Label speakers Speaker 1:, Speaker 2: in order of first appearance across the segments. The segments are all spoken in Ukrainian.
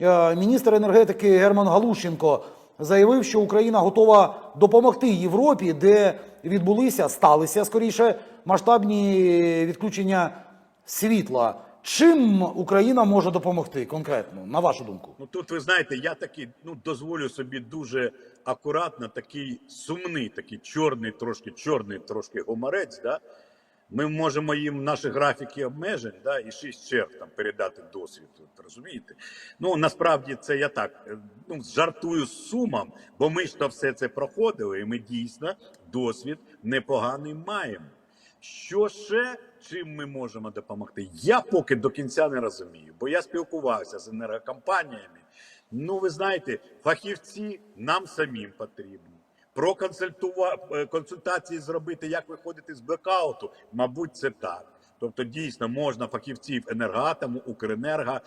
Speaker 1: Е, Міністр енергетики Герман Галущенко заявив, що Україна готова допомогти Європі, де відбулися, сталися скоріше масштабні відключення світла. Чим Україна може допомогти конкретно, на вашу думку?
Speaker 2: Ну тут ви знаєте, я такий ну дозволю собі дуже акуратно, такий сумний, такий чорний, трошки чорний, трошки гуморець. Да? Ми можемо їм наші графіки обмежень, да, і шість черг там передати досвід. Розумієте? Ну насправді це я так е, ну жартую з сумом, бо ми ж то все це проходили, і ми дійсно досвід непоганий маємо. Що ще чим ми можемо допомогти? Я поки до кінця не розумію, бо я спілкувався з енергокомпаніями. Ну, ви знаєте, фахівці нам самим потрібні. Про е, консультації зробити, як виходити з блекауту, мабуть, це так. Тобто, дійсно можна фахівців енергоатому, Укренерго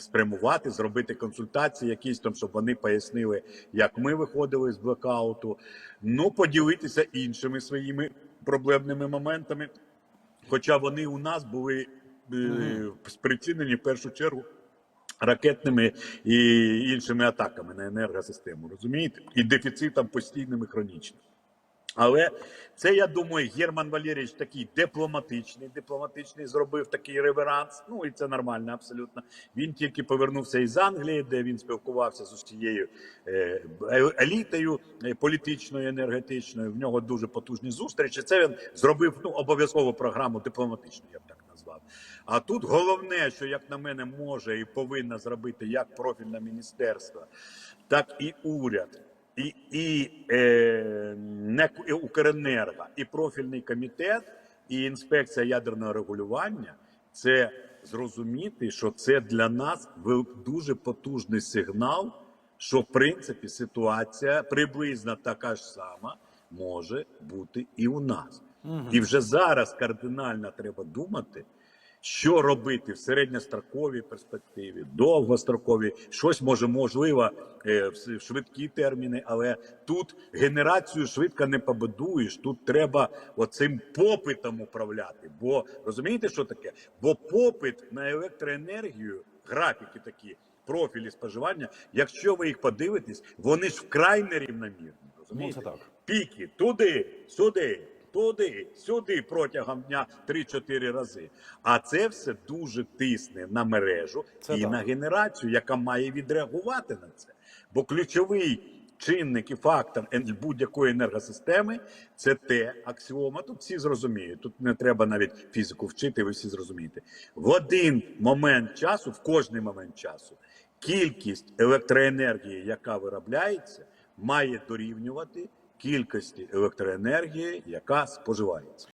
Speaker 2: спрямувати, зробити консультації, якісь там, щоб вони пояснили, як ми виходили з блекауту. Ну, поділитися іншими своїми проблемними моментами. Хоча вони у нас були е, спричинені в першу чергу ракетними і іншими атаками на енергосистему, розумієте? І дефіцитом постійним і хронічним. Але це, я думаю, Герман Валерійович такий дипломатичний, дипломатичний зробив такий реверанс. Ну і це нормально, абсолютно. Він тільки повернувся із Англії, де він спілкувався з усією е, елітою е, політичною, енергетичною. В нього дуже потужні зустрічі. Це він зробив ну обов'язково програму дипломатичну, я б назвав. А тут головне, що як на мене може і повинна зробити як профільне міністерство, так і уряд. І, і, е, не, і Укренерго, і профільний комітет, і інспекція ядерного регулювання це зрозуміти, що це для нас дуже потужний сигнал, що в принципі ситуація приблизно така ж сама може бути і у нас. І вже зараз кардинально треба думати, що робити в середньостроковій перспективі, довгостроковій, щось може можливо е, в швидкі терміни, але тут генерацію швидко не побудуєш. Тут треба оцим попитом управляти. Бо розумієте, що таке? Бо попит на електроенергію, графіки такі, профілі споживання, якщо ви їх подивитесь, вони ж вкрай нерівномірні. Розумієте?
Speaker 1: Ну, це так.
Speaker 2: піки туди, сюди, туди, сюди протягом дня 3-4 рази. А це все дуже тисне на мережу
Speaker 1: Це
Speaker 2: і
Speaker 1: так.
Speaker 2: на генерацію, яка має відреагувати на це. Бо ключовий чинник і фактор будь-якої енергосистеми це те аксіома. Тут всі зрозуміють. Тут не треба навіть фізику вчити, ви всі зрозумієте. В один момент часу, в кожний момент часу, кількість електроенергії, яка виробляється, має дорівнювати кількості електроенергії, яка споживається.